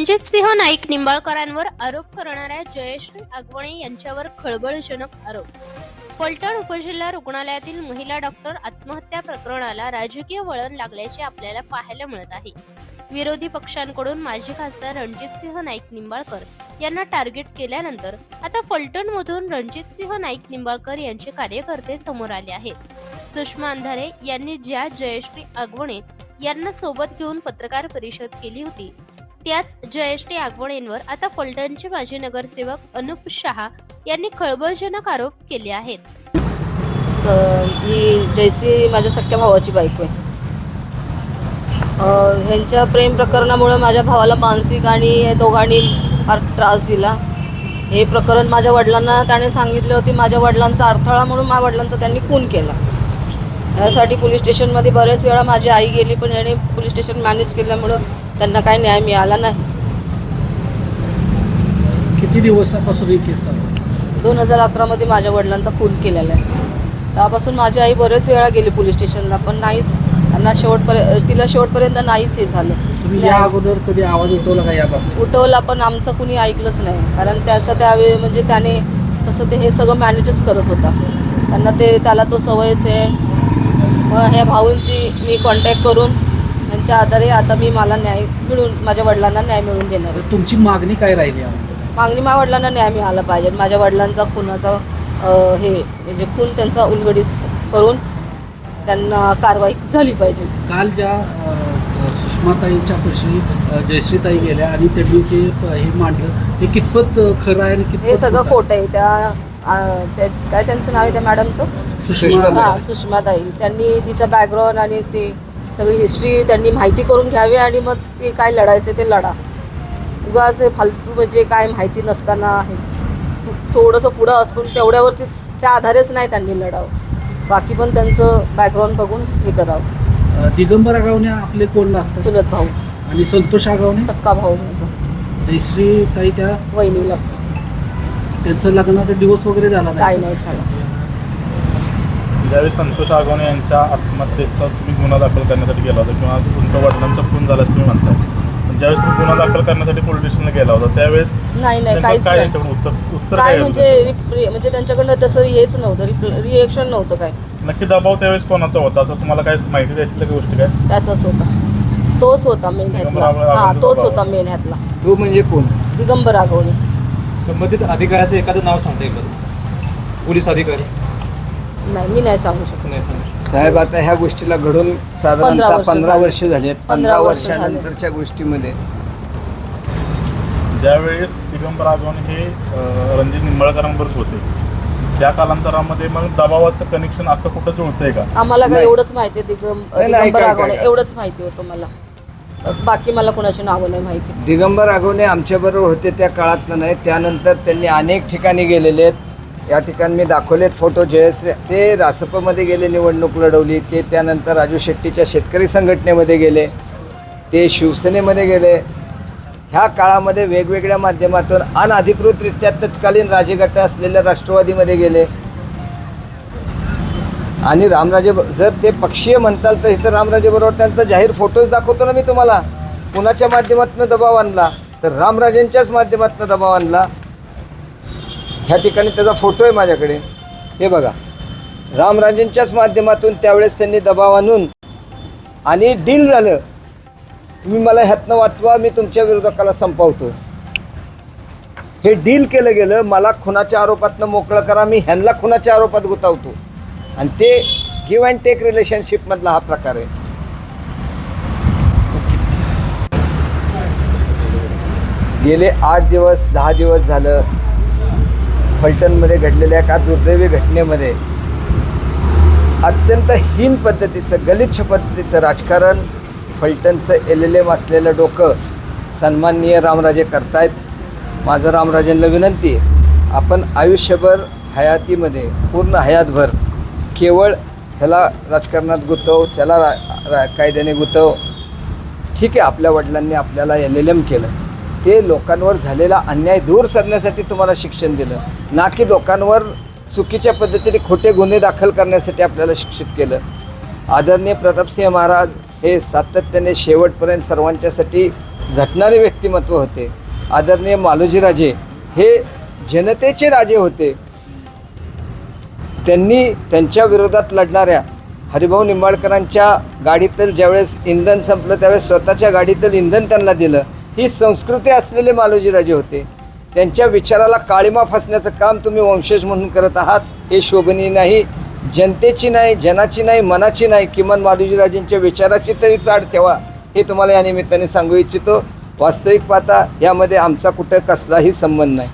रणजित सिंह नाईक निंबाळकरांवर आरोप करणाऱ्या जयश्री आगवणे यांच्यावर खळबळजनक आरोप. फलटण उपजिल्हा रुग्णालयातील महिला डॉक्टर आत्महत्या प्रकरणाला राजकीय वळण लागल्याचे आपल्याला पाहायला मिळत आहे. विरोधी पक्षांकडून माजी खासदार रणजित सिंह नाईक निंबाळकर यांना टार्गेट केल्यानंतर आता फलटणमधून रणजितसिंह नाईक निंबाळकर यांचे कार्यकर्ते समोर आले आहेत. सुषमा अंधारे यांनी ज्या जयश्री आगवणे यांना सोबत घेऊन पत्रकार परिषद केली होती त्याच जयश्री आगवणेंवर आता फलटणचे माजी नगरसेवक अनुप शहा यांनी खळबळजनक आरोप केले आहेत. ही जयश्री माझ्या सख्या भावाची बायको आहे. ह्यांच्या प्रेम प्रकरणामुळे माझ्या भावाला मानसिक आणि दोघांनी फार त्रास दिला. हे प्रकरण माझ्या वडिलांना त्याने सांगितले होते माझ्या वडिलांचा अडथळा म्हणून माझ्या वडिलांचा त्यांनी खून केला. यासाठी पोलीस स्टेशनमध्ये बरेच वेळा माझी आई गेली पण याने पोलीस स्टेशन मॅनेज केल्यामुळं त्यांना काही न्याय मिळाला नाही. किती दिवसापासून ही केस चालू आहे? दोन हजार अकरामध्ये माझ्या वडिलांचा खून केलेला आहे. त्यापासून माझी आई बरेच वेळा गेली पोलीस स्टेशनला पण नाहीच. त्यांना शेवटपर्यंत तिला शेवटपर्यंत नाहीच हे झालं. तुम्ही या अगोदर कधी आवाज उठवला का याबाबत उठवला पण आमचं कुणी ऐकलंच नाही. कारण त्याचं त्यावेळी म्हणजे त्याने तसं ते हे सगळं मॅनेजच करत होता. त्यांना ते त्याला तो सवयच आहे. मग ह्या भाऊंची मी कॉन्टॅक्ट करून त्यांच्या आधारे आता मी मला न्याय मिळून माझ्या वडिलांना न्याय मिळवून देणार आहे. तर तुमची मागणी काय राहिली यामध्ये मागणी माझ्या वडिलांना न्याय मिळाला पाहिजे. माझ्या वडिलांचा खुनाचा अं, हे म्हणजे खून त्यांचा उलगडीस करून त्यांना कारवाई झाली पाहिजे. काल ज्या अ, सुषमाताईंच्या पशी अ, जयश्रीताई गेल्या आणि त्यांनी जे प- हे मांडलं हे कितपत अ, खरं आहे आणि कितपत हे सगळं खोटं आहे? त्या त्या काय त्यांचं नाव आहे त्या मॅडमचं? सुषमा हा सुषमाताई. त्यांनी तिचं बॅकग्राऊंड आणि ते सगळी हिस्ट्री त्यांनी माहिती करून घ्यावी आणि मग ते काय लढायचं ते लढा. उगाच हे फालतू म्हणजे काय माहिती नसताना हे. थोडंसं पुढं असून तेवढ्यावरतीच त्या आधारेच नाही त्यांनी लढावं. बाकी पण त्यांचं बॅकग्राऊंड बघून हे करावं. दिगंबर आगावणे आपले कोण लागतात? चुलत भाऊ. आणि संतोष आगावणे सक्का भाऊ माझा. जयश्रीताई त्या? वहिनीला. त्यांचं लग्नाचा डिवोर्स वगैरे झाला काय नाही झालं. ज्यावेळी संतोष आगवणे यांच्या आत्महत्येचा तुम्ही गुन्हा दाखल करण्यासाठी गेला होता किंवा तुमच्या वडिलांचा खून झाला असं तुम्ही म्हणताय. पण ज्यावेळेस तुम्ही गुन्हा दाखल करण्यासाठी पोलीस स्टेशनला गेला होता त्यावेळेस नाही नाही काहीच काय नाही. यांच्याकडून उत्तर उत्तर काय काय म्हणजे होतं? रि- रि- म्हणजे त्यांच्याकडनं तसं हेच नव्हतं रिएक्शन नव्हतं काय. नक्की दबाव त्यावेळेस कोणाचा होता? असं तुम्हाला काय माहिती द्यायची का गोष्टी काय? त्याचाच होता. तोच होता मेन ह्यातला. दिगंबर हा तोच बाबा. होता मेन ह्यातला. तो म्हणजे कोण? दिगंबर आगवणे. संबंधित अधिकाऱ्याचं एखादं नाव सांगता येईल का? पोलीस अधिकारी? नाही मी नाही सांगू शकत. नाही सांगू साहेब आता ह्या गोष्टीला घडून पंधरा साधारणतः वर्ष पंधरा झाले. वर्ष झालेत. पंधरा पंधरा वर्ष झाले. वर्षानंतरच्या गोष्टीमध्ये. ज्यावेळेस दिगंबर आगवणे हे अं, रणजित निंबाळकरांबरोबर होते त्या कालांतरामध्ये मग दबावाचं कनेक्शन असं कुठं जुळतंय का? आम्हाला काय नाही. एवढंच माहिती आहे दिगं- नाही, नाही, दिगंबर काय- आगवणे काय- एवढंच माहिती होतं मला. बस बाकी मला कोणाची नावं नाही माहिती. दिगंबर आगवणे आमच्याबरोबर होते त्या काळातलं नाही त्यानंतर त्यांनी अनेक ठिकाणी गेलेले आहेत. या ठिकाणी मी दाखवलेत फोटो. जयश्री ते रासपमध्ये गेले निवडणूक लढवली. ते त्यानंतर राजू शेट्टीच्या शेतकरी संघटनेमध्ये गेले. ते शिवसेनेमध्ये गेले. ह्या काळामध्ये वेगवेगळ्या माध्यमातून अनधिकृतरित्या तत्कालीन राजगट असलेल्या राष्ट्रवादीमध्ये गेले. आणि रामराजे जर ते पक्षीय म्हणताल तर इथं रामराजे बरोबर त्यांचा जाहीर फोटोज दाखवतो ना मी तुम्हाला. कुणाच्या माध्यमातून दबाव आणला? तर रामराजेंच्याच माध्यमातून दबाव आणला. ह्या ठिकाणी त्याचा फोटो आहे माझ्याकडे. हे बघा. रामराजेंच्याच माध्यमातून त्यावेळेस त्यांनी दबाव आणून आणि डील झालं. तुम्ही मला ह्यातनं वाचवा मी तुमच्या विरोधकाला संपवतो. हे डील केलं गेलं मला खुनाच्या आरोपातनं मोकळं करा मी ह्यांना खुनाच्या आरोपात गुतावतो. आणि ते गिव्ह अँड टेक रिलेशनशिपमधला हा प्रकार आहे. गेले आठ दिवस दहा दिवस झालं. फलटणमध्ये घडलेल्या एका दुर्दैवी घटनेमध्ये अत्यंत हीन पद्धतीचं गलिच्छ पद्धतीचं राजकारण फलटणचं एल एल एम असलेलं डोकं सन्माननीय रामराजे करतायत. माझं रामराजेंना विनंती आपण आयुष्यभर हयातीमध्ये पूर्ण हयातभर केवळ ह्याला राजकारणात गुतव त्याला रा, रा कायद्याने गुतव. ठीक आहे आपल्या वडिलांनी आपल्याला एल एल एम केलं. ते लोकांवर झालेला अन्याय दूर करण्यासाठी तुम्हाला शिक्षण दिलं. ना की लोकांवर चुकीच्या पद्धतीने खोटे गुन्हे दाखल करण्यासाठी आपल्याला शिक्षित केलं. आदरणीय प्रतापसिंह महाराज हे सातत्याने शेवटपर्यंत सर्वांच्यासाठी झटणारे व्यक्तिमत्व होते. आदरणीय मालोजीराजे हे जनतेचे राजे होते. त्यांनी त्यांच्या विरोधात लढणाऱ्या हरिभाऊ निंबाळकरांच्या गाडीतील ज्यावेळेस इंधन संपलं त्यावेळेस स्वतःच्या गाडीतील इंधन त्यांना दिलं. ही संस्कृती असलेले मालोजीराजे होते. त्यांच्या विचाराला काळीमा फासण्याचं काम तुम्ही वंशज म्हणून करत आहात हे शोभनीय नाही. जनतेची नाही जनाची नाही मनाची नाही किमान मालोजीराजेंच्या विचाराची तरी चाड ठेवा हे तुम्हाला या निमित्ताने सांगू इच्छितो. वास्तविक पाहता यामध्ये आमचा कुठं कसलाही संबंध नाही.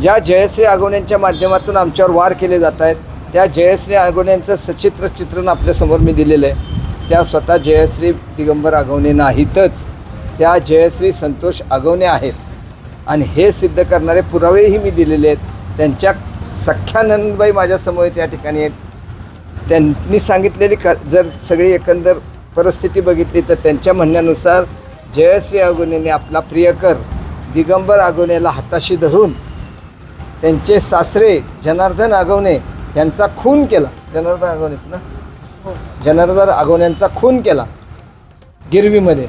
ज्या जयश्री आगवण्यांच्या माध्यमातून आमच्यावर वार केले जात आहेत त्या जयश्री आगवण्यांचं सचित्र चित्रण आपल्यासमोर मी दिलेलं आहे. त्या स्वतः जयश्री दिगंबर आगवणे नाहीतच. त्या जयश्री संतोष आगवणे आहेत. आणि हे सिद्ध करणारे पुरावेही मी दिलेले आहेत. त्यांच्या सख्या नंदबाई माझ्यासमोर त्या ठिकाणी आहेत. त्यांनी सांगितलेली क जर सगळी एकंदर परिस्थिती बघितली तर त्यांच्या म्हणण्यानुसार जयश्री आगवणेने आपला प्रियकर दिगंबर आगवणेला हाताशी धरून त्यांचे सासरे जनार्दन आगवणे यांचा खून केला. जनार्दन आगवणेच ना? जनार्दन आगवण्यांचा खून केला. गिरवीमध्ये.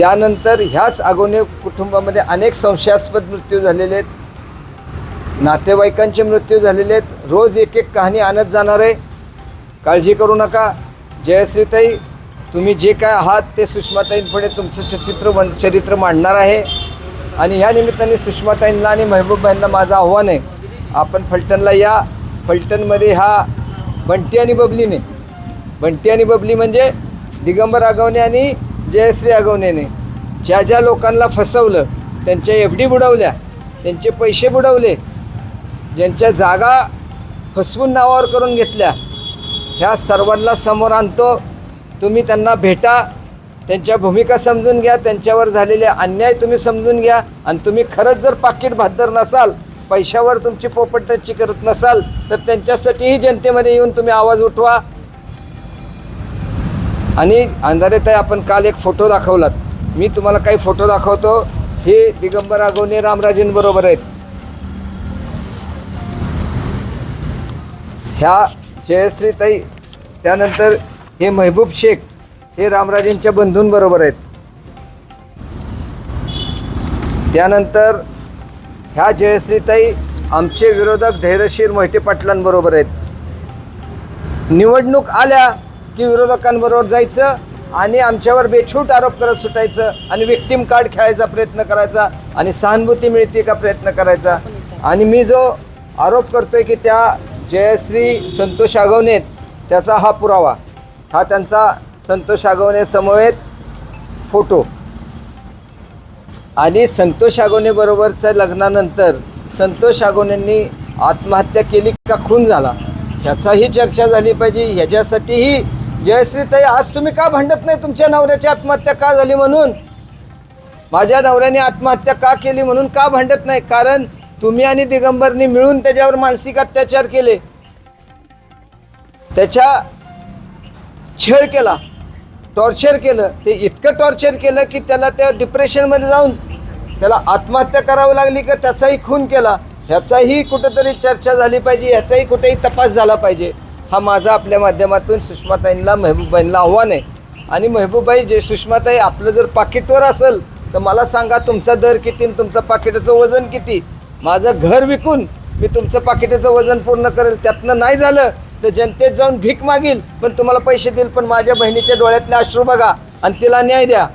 त्यानंतर ह्याच आगवणे कुटुंबामध्ये अनेक संशयास्पद मृत्यू झालेले आहेत. नातेवाईकांचे मृत्यू झालेले आहेत. रोज एक एक कहाणी आणत जाणार. आहे काळजी करू नका. जयश्रीताई तुम्ही जे काय आहात ते सुषमाताईंपुढे तुमचं चित्र चरित्र मांडणार आहे. आणि ह्या निमित्ताने सुषमाताईंना आणि महबूबबाईंना माझं आव्हान आहे. आपण फलटणला या. फलटणमध्ये हा बंटी आणि बबलीने. बंटी आणि बबली म्हणजे दिगंबर आगवणे आणि जयश्री आगवणेने ज्या ज्या लोकांना फसवलं त्यांच्या एफ डी बुडवल्या त्यांचे पैसे बुडवले ज्यांच्या जागा फसवून नावावर करून घेतल्या ह्या सर्वांना समोर आणतो. तुम्ही त्यांना भेटा त्यांच्या भूमिका समजून घ्या त्यांच्यावर झालेले अन्याय तुम्ही समजून घ्या आणि तुम्ही खरंच जर पाकिट भादर नसाल पैशावर तुमची पोपटची करत नसाल तर त्यांच्यासाठीही जनतेमध्ये येऊन तुम्ही आवाज उठवा. आणि अंधारेताई आपण काल एक फोटो दाखवलात. मी तुम्हाला काही फोटो दाखवतो. हे दिगंबर आगोने रामराजेंबरोबर आहेत. ह्या जयश्रीताई त्यानंतर हे महबूब शेख हे रामराजेंच्या बंधूंबरोबर आहेत. त्यानंतर ह्या जयश्रीताई आमचे विरोधक धैर्यशीर मोहिते पाटलांबरोबर आहेत. निवडणूक आल्या. की विरोधकांबरोबर जायचं आणि आमच्यावर बेछूट आरोप करत सुटायचं आणि विक्टीम कार्ड खेळायचा प्रयत्न करायचा आणि सहानुभूती मिळते का प्रयत्न करायचा. आणि मी जो आरोप करतोय की त्या जयश्री संतोष आगवणेत त्याचा हा पुरावा. हा त्यांचा संतोष आगवणे समवेत फोटो. आणि संतोष आगवनेबरोबरच्या लग्नानंतर संतोष आगोनेंनी आत्महत्या केली का खून झाला ह्याचाही चर्चा झाली पाहिजे. ह्याच्यासाठीही जयश्री ताई आज तुम्ही का भांडत नाही? तुमच्या नवऱ्याची आत्महत्या का झाली म्हणून? माझ्या नवऱ्याने आत्महत्या का केली म्हणून का भांडत नाही? कारण तुम्ही आणि दिगंबरनी मिळून त्याच्यावर मानसिक अत्याचार केले. त्याच्या छेड केला. टॉर्चर केलं. ते इतकं टॉर्चर केलं की त्याला त्या डिप्रेशनमध्ये जाऊन त्याला आत्महत्या करावी लागली का? त्याचाही खून केला. ह्याचाही कुठंतरी चर्चा झाली पाहिजे. ह्याचाही कुठेही तपास झाला पाहिजे. हा माझा आपल्या माध्यमातून सुषमाताईंना महबूबाईंना आव्हान आहे. आणि महबूबाई जे सुषमाताई आपलं जर पाकिटवर असेल तर मला सांगा तुमचा दर किती आणि तुमचं पाकिटाचं वजन किती? माझं घर विकून मी तुमचं पाकिटाचं वजन पूर्ण करेल. त्यातनं नाही झालं तर जनतेत जाऊन भीक मागील पण तुम्हाला पैसे देईल. पण माझ्या बहिणीच्या डोळ्यातले अश्रू बघा आणि तिला न्याय द्या.